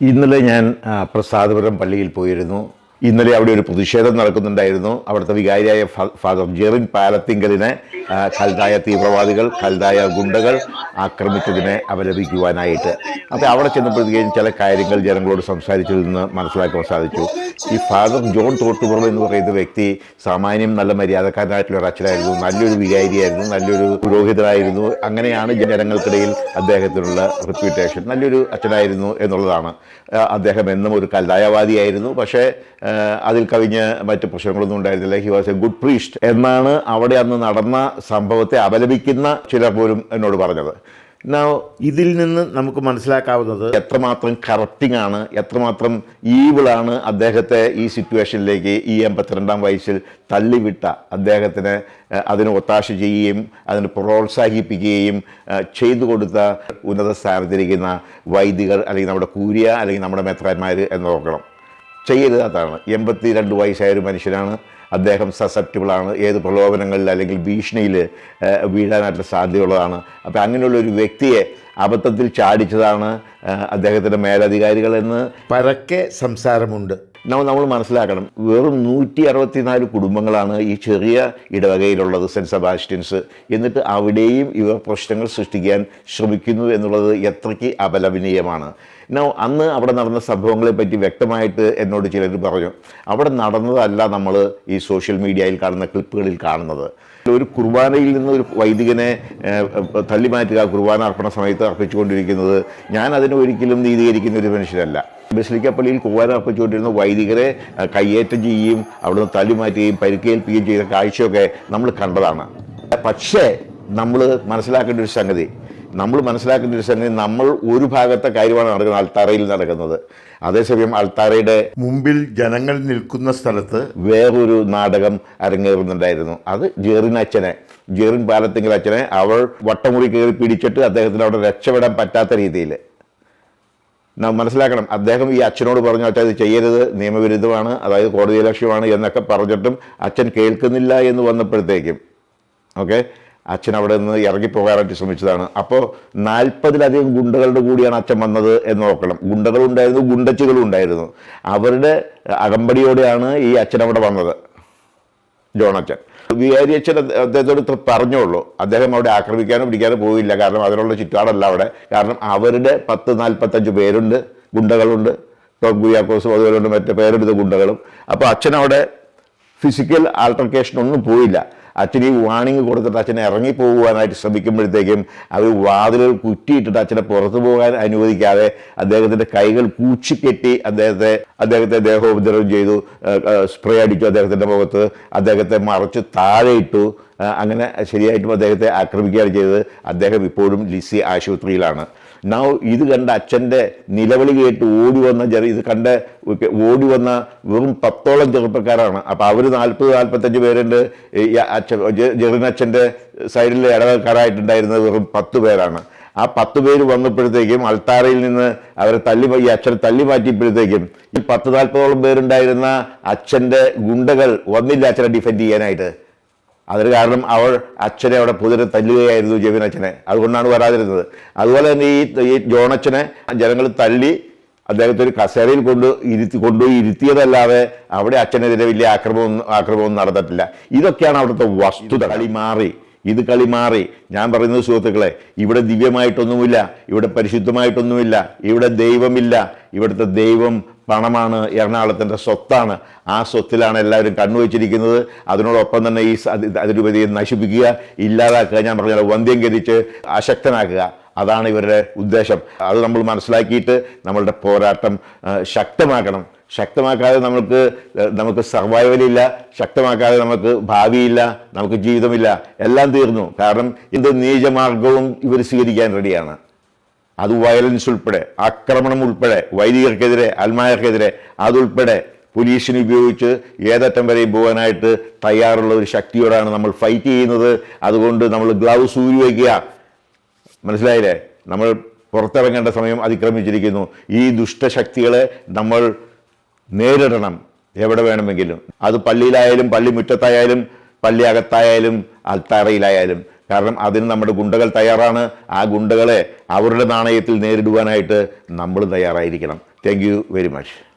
ഇന്നലെ ഞാൻ പ്രസാദപുരം പള്ളിയിൽ പോയിരുന്നു. ഇന്നലെ അവിടെ ഒരു പ്രതിഷേധം നടക്കുന്നുണ്ടായിരുന്നു. അവിടുത്തെ വികാരിയായ ഫാദർ ജെറിൻ പാലത്തിങ്കലിനെ കൽതായ തീവ്രവാദികൾ കൽതായ ഗുണ്ടകൾ ആക്രമിച്ചതിനെ അപലപിക്കുവാനായിട്ട്. അപ്പോൾ അവിടെ ചെന്നപ്പോഴത്തേക്കും ചില കാര്യങ്ങൾ ജനങ്ങളോട് സംസാരിച്ചതിൽ നിന്ന് മനസ്സിലാക്കാൻ സാധിച്ചു. ഈ ഫാദർ ജോൺ തോട്ടുപുറം എന്ന് പറയുന്ന വ്യക്തി സാമാന്യം നല്ല മര്യാദക്കാരനായിട്ടുള്ള ഒരു അച്ഛനായിരുന്നു നല്ലൊരു വികാരിയായിരുന്നു നല്ലൊരു പുരോഹിതനായിരുന്നു. അങ്ങനെയാണ് ജനങ്ങൾക്കിടയിൽ അദ്ദേഹത്തിനുള്ള റെപ്യൂട്ടേഷൻ നല്ലൊരു അച്ഛനായിരുന്നു എന്നുള്ളതാണ്. അദ്ദേഹം എന്നും ഒരു കല്ലായവാദിയായിരുന്നു പക്ഷേ അതിൽ കവിഞ്ഞ് മറ്റ് പ്രശ്നങ്ങളൊന്നും ഉണ്ടായിരുന്നില്ല. He was a good priest എന്നാണ് അവിടെ അന്ന് നടന്ന സംഭവത്തെ അപലപിക്കുന്ന ചിലർ പോലും എന്നോട് പറഞ്ഞത്. എന്നാ ഇതിൽ നിന്ന് നമുക്ക് മനസ്സിലാക്കാവുന്നത് എത്രമാത്രം കറപ്റ്റിംഗ് ആണ് എത്രമാത്രം ഈവിളാണ് അദ്ദേഹത്തെ ഈ സിറ്റുവേഷനിലേക്ക് ഈ എൺപത്തിരണ്ടാം വയസ്സിൽ തള്ളിവിട്ട അദ്ദേഹത്തിന് അതിന് ഒത്താശ ചെയ്യുകയും അതിന് പ്രോത്സാഹിപ്പിക്കുകയും ചെയ്തു കൊടുത്ത ഉന്നത സ്ഥാനത്തിരിക്കുന്ന വൈദികർ അല്ലെങ്കിൽ നമ്മുടെ കൂരിയ അല്ലെങ്കിൽ നമ്മുടെ മെത്രാന്മാർ എന്ന് നോക്കണം ചെയ്യരുതാത്താണ് എൺപത്തി രണ്ട് വയസ്സായ ഒരു മനുഷ്യനാണ്. അദ്ദേഹം സസെപ്റ്റബിളാണ് ഏത് പ്രലോഭനങ്ങളിൽ അല്ലെങ്കിൽ ഭീഷണിയിൽ വീഴാനായിട്ട് സാധ്യതയുള്ളതാണ്. അപ്പോൾ അങ്ങനെയുള്ള ഒരു വ്യക്തിയെ അബദ്ധത്തിൽ ചാടിച്ചതാണ് അദ്ദേഹത്തിന്റെ മേലധികാരികളെന്ന് പരക്കെ സംസാരമുണ്ട്. നമ്മൾ നമ്മൾ മനസ്സിലാക്കണം. വെറും നൂറ്റി അറുപത്തിനാല് കുടുംബങ്ങളാണ് ഈ ചെറിയ ഇടവകയിലുള്ളത് സെന്റ് സെബാസ്റ്റ്യൻസ്. എന്നിട്ട് അവിടെയും ഇവർ പ്രശ്നങ്ങൾ സൃഷ്ടിക്കാൻ ശ്രമിക്കുന്നു എന്നുള്ളത് എത്രയ്ക്ക് അപലപനീയമാണ്. നോ അന്ന് അവിടെ നടന്ന സംഭവങ്ങളെപ്പറ്റി വ്യക്തമായിട്ട് എന്നോട് ചിലർ പറഞ്ഞു. അവിടെ നടന്നതല്ല നമ്മൾ ഈ സോഷ്യൽ മീഡിയയിൽ കാണുന്ന ക്ലിപ്പുകളിൽ കാണുന്നത്. ഒരു കുർബാനയിൽ നിന്ന് ഒരു വൈദികനെ തള്ളിമാറ്റുക തള്ളി മാറ്റുക കുർബാന അർപ്പണ സമയത്ത് അർപ്പിച്ചുകൊണ്ടിരിക്കുന്നത് ഞാൻ അതിനെ ഒരിക്കലും നീതീകരിക്കുന്ന ഒരു മനുഷ്യരല്ല. ബസിലിക്ക പള്ളിയിൽ കുർബാന ചൂണ്ടിരുന്ന വൈദികരെ കയ്യേറ്റം ചെയ്യുകയും അവിടുന്ന് തല്ലിമാറ്റുകയും പരിക്കേൽപ്പിക്കുകയും ചെയ്ത കാഴ്ചയൊക്കെ നമ്മൾ കണ്ടതാണ്. പക്ഷേ നമ്മൾ മനസ്സിലാക്കേണ്ട ഒരു സംഗതി നമ്മൾ മനസ്സിലാക്കേണ്ട ഒരു സംഗതി നമ്മൾ ഒരു ഭാഗത്തെ കാര്യമാണ് നടക്കുന്നത് അൾത്താറയിൽ നടക്കുന്നത്. അതേസമയം അൾത്താറയുടെ മുമ്പിൽ ജനങ്ങൾ നിൽക്കുന്ന സ്ഥലത്ത് വേറൊരു നാടകം അരങ്ങേറുന്നുണ്ടായിരുന്നു. അത് ജെറിൻ അച്ഛനെ ജെറിൻ പാലത്തിങ്കൽ അച്ഛനെ അവൾ വട്ടമുറി കയറി പിടിച്ചിട്ട് അദ്ദേഹത്തിന് അവിടെ രക്ഷപ്പെടാൻ പറ്റാത്ത രീതിയിൽ നാം മനസ്സിലാക്കണം. അദ്ദേഹം ഈ അച്ഛനോട് പറഞ്ഞു അച്ഛൻ ഇത് ചെയ്യരുത്. നിയമവിരുദ്ധമാണ്. അതായത് കോടതി ലക്ഷ്യമാണ് എന്നൊക്കെ പറഞ്ഞിട്ടും അച്ഛൻ കേൾക്കുന്നില്ല എന്ന് വന്നപ്പോഴത്തേക്കും. ഓക്കെ? അച്ഛൻ അവിടെ നിന്ന് ഇറങ്ങിപ്പോകാനായിട്ട് ശ്രമിച്ചതാണ്. അപ്പോൾ നാൽപ്പതിലധികം ഗുണ്ടകളുടെ കൂടിയാണ് അച്ഛൻ വന്നത് എന്ന് നോക്കണം ഗുണ്ടകളുണ്ടായിരുന്നു ഗുണ്ടച്ചുകളും ഉണ്ടായിരുന്നു അവരുടെ അകമ്പടിയോടെയാണ് ഈ അച്ഛൻ അവിടെ വന്നത്. ജോണച്ചൻ വികാരി അച്ഛൻ അദ്ദേഹത്തോട് പറഞ്ഞോളൂ അദ്ദേഹം അവിടെ ആക്രമിക്കാനോ പിടിക്കാനോ പോയില്ല. കാരണം അതിനുള്ള ചുറ്റാടല്ല അവിടെ. കാരണം അവരുടെ പത്ത് നാൽപ്പത്തഞ്ച് പേരുണ്ട്. ഗുണ്ടകളുണ്ട്. ടോം കുര്യാക്കോസും അതുപോലെ മറ്റേ പേരെടുത്ത ഗുണ്ടകളും. അപ്പോൾ അച്ഛൻ അവിടെ ഫിസിക്കൽ ആൾട്ടർക്കേഷനൊന്നും പോയില്ല. അച്ഛൻ ഈ വാണിംഗ് കൊടുത്തിട്ട് അച്ഛനെ ഇറങ്ങി പോകുവാനായിട്ട് ശ്രമിക്കുമ്പോഴത്തേക്കും അവർ വാതിലുകൾ കുറ്റിയിട്ടിട്ട് അച്ഛനെ പുറത്തു പോകാൻ അനുവദിക്കാതെ അദ്ദേഹത്തിന്റെ കൈകൾ കൂച്ചിക്കെട്ടി അദ്ദേഹത്തെ അദ്ദേഹത്തെ ദേഹോപദ്രവം ചെയ്തു സ്പ്രേ അടിച്ചു അദ്ദേഹത്തിന്റെ മുഖത്ത്. അദ്ദേഹത്തെ മറച്ച് താഴെ ഇട്ടു. അങ്ങനെ ശരിയായിട്ടും അദ്ദേഹത്തെ ആക്രമിക്കുകയാണ് ചെയ്തത്. അദ്ദേഹം ഇപ്പോഴും ലിസി ആശുപത്രിയിലാണ്. നൗ ഇത് കണ്ട അച്ഛന്റെ നിലവിളി കേട്ട് ഓടി വന്ന ചെറിയ ഇത് കണ്ട് ഓടി വന്ന വെറും പത്തോളം ചെറുപ്പക്കാരാണ്. അപ്പോൾ അവർ നാൽപ്പത് നാൽപ്പത്തഞ്ച് പേരുണ്ട്. അച്ഛൻ ജെറിനച്ഛന്റെ സൈഡിൽ ഇടവക്കാരായിട്ടുണ്ടായിരുന്നത് വെറും പത്ത് പേരാണ്. ആ പത്ത് പേര് വന്നപ്പോഴത്തേക്കും അൾത്താറയിൽ നിന്ന് അവരെ തള്ളി ഈ അച്ഛനെ തല്ലി മാറ്റിയപ്പോഴത്തേക്കും ഈ പത്ത് നാൽപ്പതോളം പേരുണ്ടായിരുന്ന അച്ഛന്റെ ഗുണ്ടകൾ വന്നില്ല അച്ഛനെ ഡിഫെൻഡ് ചെയ്യാനായിട്ട്. അതിന് കാരണം അവൾ അച്ഛനെ അവിടെ പുതിരെ തല്ലുകയായിരുന്നു ജെവിൻ അച്ഛനെ. അതുകൊണ്ടാണ് വരാതിരുന്നത്. അതുപോലെ തന്നെ ഈ ഈ ജോണച്ചനെ ജനങ്ങൾ തല്ലി അദ്ദേഹത്തെ ഒരു കസേരയിൽ കൊണ്ട് ഇരുത്തി കൊണ്ടുപോയി ഇരുത്തിയതല്ലാതെ അവിടെ അച്ഛനെതിരെ വലിയ ആക്രമം ആക്രമണം നടന്നിട്ടില്ല. ഇതൊക്കെയാണ് അവിടുത്തെ വസ്തുത. കളി മാറി. ഇത് കളി മാറി. ഞാൻ പറയുന്നത് സുഹൃത്തുക്കളെ ഇവിടെ ദിവ്യമായിട്ടൊന്നുമില്ല ഇവിടെ പരിശുദ്ധമായിട്ടൊന്നുമില്ല ഇവിടെ ദൈവമില്ല ഇവിടുത്തെ ദൈവം പണമാണ് എറണാകുളത്തിന്റെ സ്വത്താണ്. ആ സ്വത്തിലാണ് എല്ലാവരും കണ്ണുവച്ചിരിക്കുന്നത് അതിനോടൊപ്പം തന്നെ ഈ അതിരുപതിയെ നശിപ്പിക്കുക ഇല്ലാതാക്കുക ഞാൻ പറഞ്ഞ വന്ധ്യംകരിച്ച് അശക്തനാക്കുക. അതാണ് ഇവരുടെ ഉദ്ദേശം. അത് നമ്മൾ മനസ്സിലാക്കിയിട്ട് നമ്മളുടെ പോരാട്ടം ശക്തമാക്കണം. ശക്തമാക്കാതെ നമുക്ക് നമുക്ക് സർവൈവലില്ല ശക്തമാക്കാതെ നമുക്ക് ഭാവിയില്ല. നമുക്ക് ജീവിതമില്ല. എല്ലാം തീർന്നു. കാരണം ഇത് നീചമാർഗവും ഇവർ സ്വീകരിക്കാൻ റെഡിയാണ്. അത് വയലൻസ് ഉൾപ്പെടെ ആക്രമണം ഉൾപ്പെടെ വൈദികർക്കെതിരെ അൽമായർക്കെതിരെ അതുൾപ്പെടെ പോലീസിനെ ഉപയോഗിച്ച് ഏതറ്റം വരെയും പോകാനായിട്ട് തയ്യാറുള്ള ഒരു ശക്തിയോടാണ് നമ്മൾ ഫൈറ്റ് ചെയ്യുന്നത്. അതുകൊണ്ട് നമ്മൾ ഗ്ലൗസ് ഊരി വയ്ക്കുക. മനസ്സിലായില്ലേ? നമ്മൾ പുറത്തിറങ്ങേണ്ട സമയം അതിക്രമിച്ചിരിക്കുന്നു. ഈ ദുഷ്ടശക്തികളെ നമ്മൾ നേരിടണം എവിടെ വേണമെങ്കിലും. അത് പള്ളിയിലായാലും പള്ളി മുറ്റത്തായാലും പള്ളി അകത്തായാലും അൽത്താറയിലായാലും. കാരണം അതിന് നമ്മുടെ ഗുണ്ടകൾ തയ്യാറാണ്. ആ ഗുണ്ടകളെ അവരുടെ നാണയത്തിൽ നേരിടുവാനായിട്ട് നമ്മൾ തയ്യാറായിരിക്കണം. Thank very much